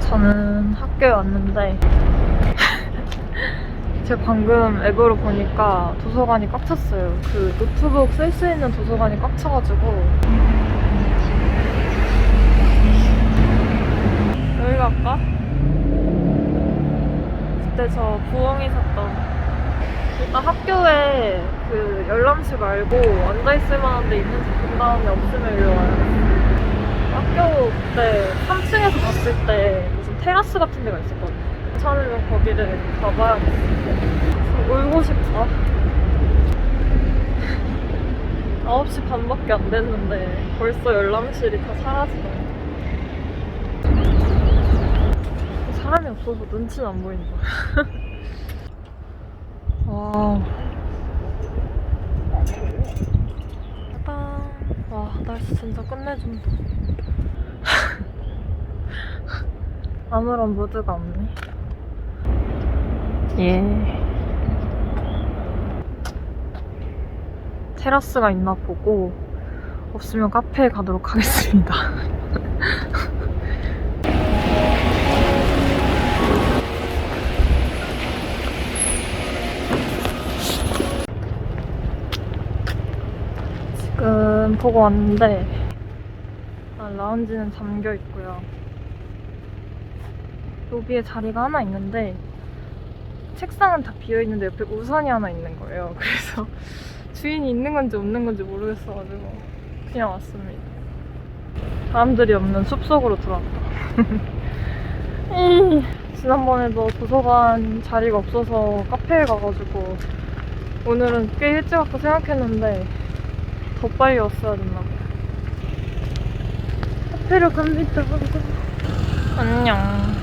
저는 학교에 왔는데 제가 방금 앱으로 보니까 도서관이 꽉 찼어요. 그 노트북 쓸 수 있는 도서관이 꽉 차가지고 여기 갈까? 그때 저 부엉이 샀던 일단 학교에 그 열람실 말고 앉아있을 만한 데 있는지 본 다음에 없으면 일로 와요. 학교 그때 3층에서 봤을 때 무슨 테라스 같은 데가 있었거든요. 괜찮으면 거기를 가봐야겠어. 울고 싶다. 9시 반밖에 안 됐는데 벌써 열람실이 다 사라지네. 사람이 없어서 눈치는 안 보인다. 와우. 짜잔. 와, 날씨 진짜 끝내준다. 아무런 무드가 없네. 예. 테라스가 있나 보고 없으면 카페에 가도록 하겠습니다. 지금 보고 왔는데 아, 라운지는 잠겨 있고요. 로비에 자리가 하나 있는데 책상은 다 비어 있는데 옆에 우산이 하나 있는 거예요. 그래서 주인이 있는 건지 없는 건지 모르겠어가지고 그냥 왔습니다. 사람들이 없는 숲 속으로 들어왔다. 이, 지난번에도 도서관 자리가 없어서 카페에 가가지고 오늘은 꽤 일찍 왔고 생각했는데 더 빨리 왔어야 됐나 봐요. 카페를 갑니다. 안녕.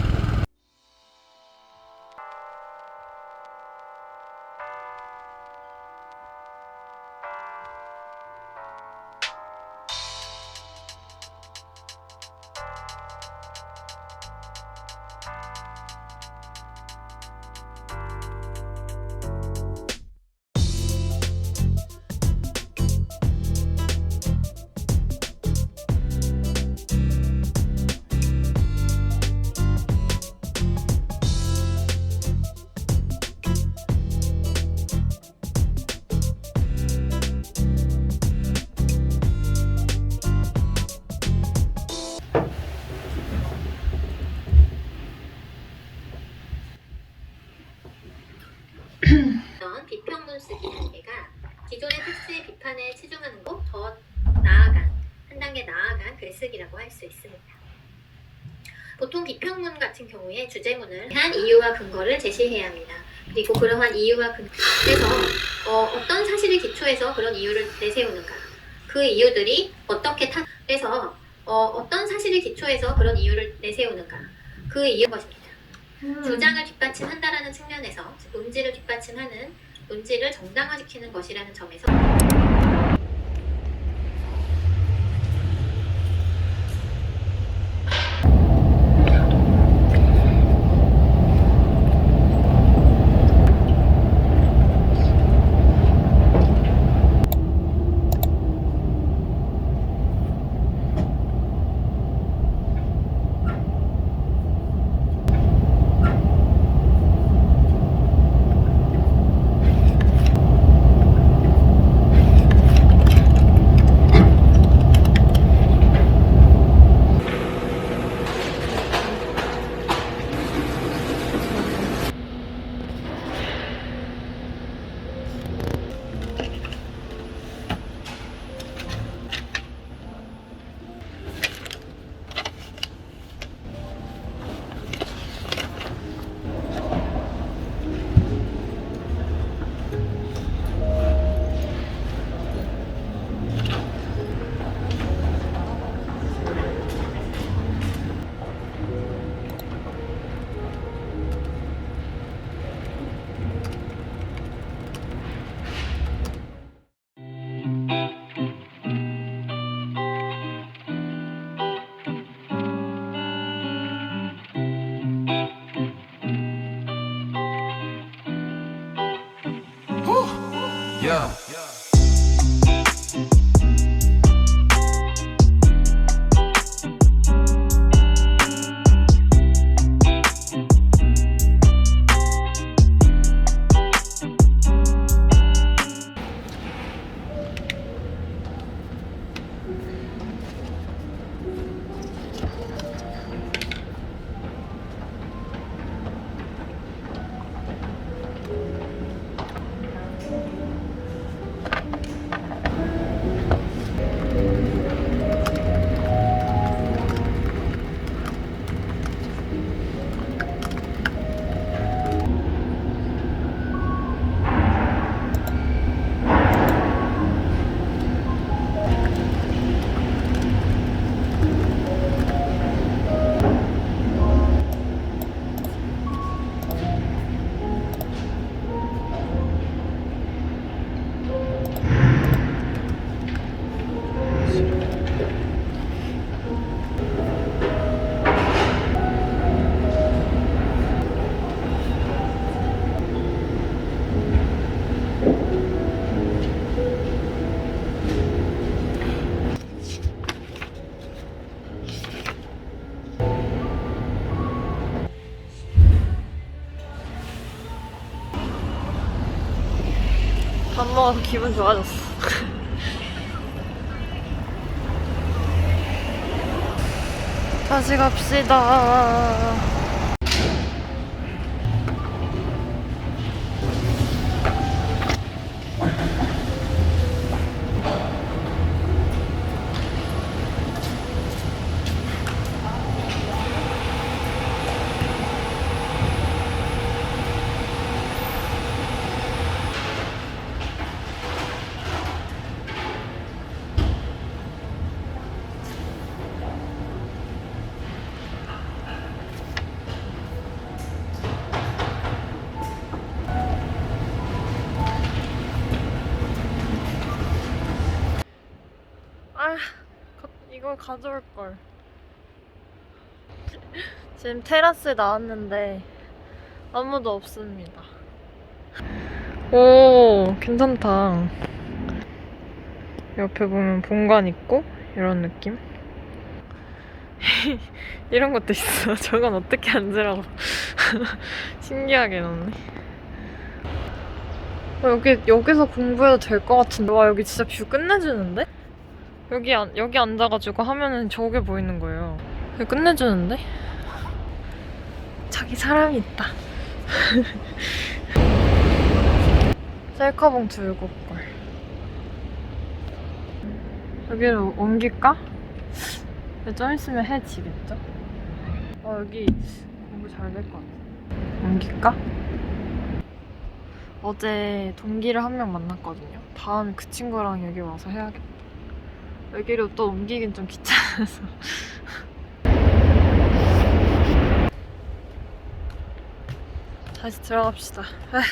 비평문 같은 경우에 주제문을 한 이유와 근거를 제시해야 합니다. 그리고 그러한 이유와 근거 그래서 어, 떤 사실을 기초해서 그런 이유를 내세우는가 그 이유들이 어떻게 타 그래서 어, 떤 사실을 기초해서 그런 이유를 내세우는가 그 이유 것입니다. 주장을 뒷받침한다라는 측면에서 즉 논지를 뒷받침하는 논지를 정당화시키는 것이라는 점에서 기분 좋아졌어. 다시 갑시다. 이걸 가져올 걸. 지금 테라스에 나왔는데 아무도 없습니다. 오, 괜찮다. 옆에 보면 본관 있고 이런 느낌. 이런 것도 있어. 저건 어떻게 앉으라고. 신기하게 넣네. 어, 여기 여기서 공부해도 될 것 같은데 와 여기 진짜 뷰 끝내주는데? 여기 안, 여기 앉아가지고 하면은 저게 보이는 거예요. 끝내주는데? 저기 사람이 있다. 셀카봉 들고 걸. 여기로 옮길까? 좀 있으면 해 지겠죠? 어 여기 공부 잘 될 것 같아. 옮길까? 어제 동기를 한 명 만났거든요. 다음에 그 친구랑 여기 와서 해야겠다. 여기로 또 옮기긴 좀 귀찮아서. 다시 들어갑시다. 아.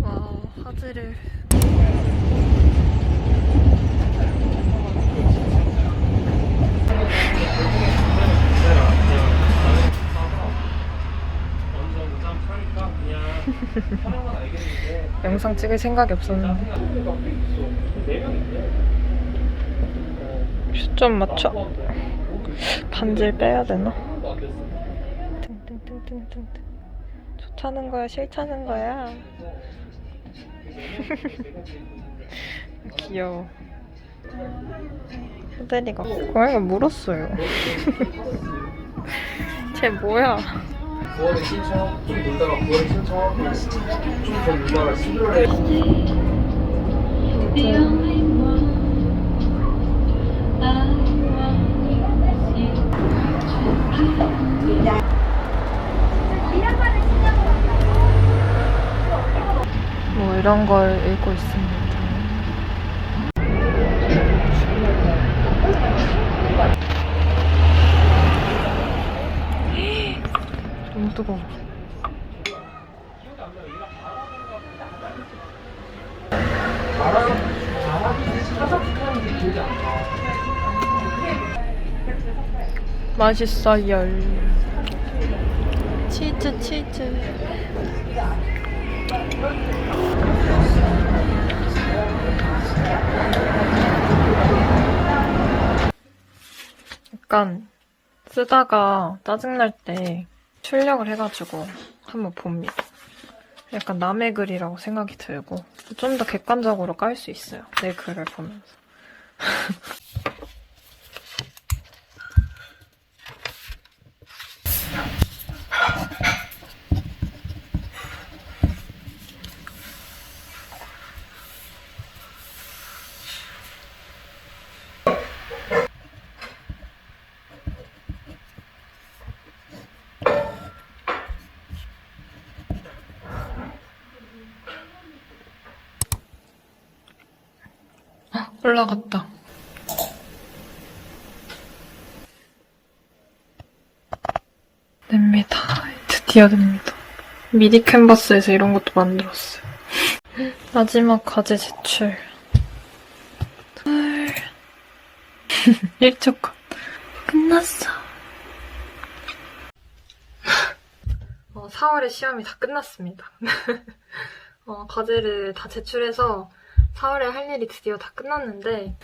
와, 화질을. 영상 찍을 생각이 없었는데. 슛좀 맞춰. 반지를 빼야 되나? 등등등등등. 좋다는 거야, 싫다는 거야. 귀여워. 호대리가 고양이가 물었어요. 쟤 뭐야? 9월에 신청, 좀 놀다가 9월에 신청하고 좀더 놀다가 11월에 뭐 이런 걸 읽고 있습니다. 너무 뜨거워. 맛있어요. 치즈, 치즈. 약간 쓰다가 짜증날 때 출력을 해가지고 한번 봅니다. 약간 남의 글이라고 생각이 들고 좀 더 객관적으로 깔 수 있어요. 내 글을 보면서. 올라갔다. 됩니다. 드디어 됩니다. 미디 캔버스에서 이런 것도 만들었어요. 마지막 과제 제출. 둘. 1초 컷. 끝났어. 어, 4월에 시험이 다 끝났습니다. 어, 과제를 다 제출해서 4월에 할 일이 드디어 다 끝났는데,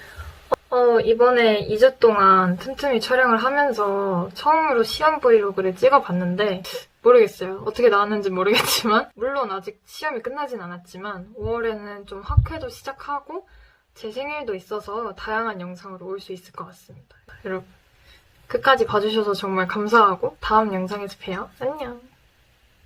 어, 이번에 2주 동안 틈틈이 촬영을 하면서 처음으로 시험 브이로그를 찍어봤는데, 모르겠어요. 어떻게 나왔는지 모르겠지만, 물론 아직 시험이 끝나진 않았지만, 5월에는 좀 학회도 시작하고, 제 생일도 있어서 다양한 영상으로 올 수 있을 것 같습니다. 여러분, 끝까지 봐주셔서 정말 감사하고, 다음 영상에서 봬요. 안녕.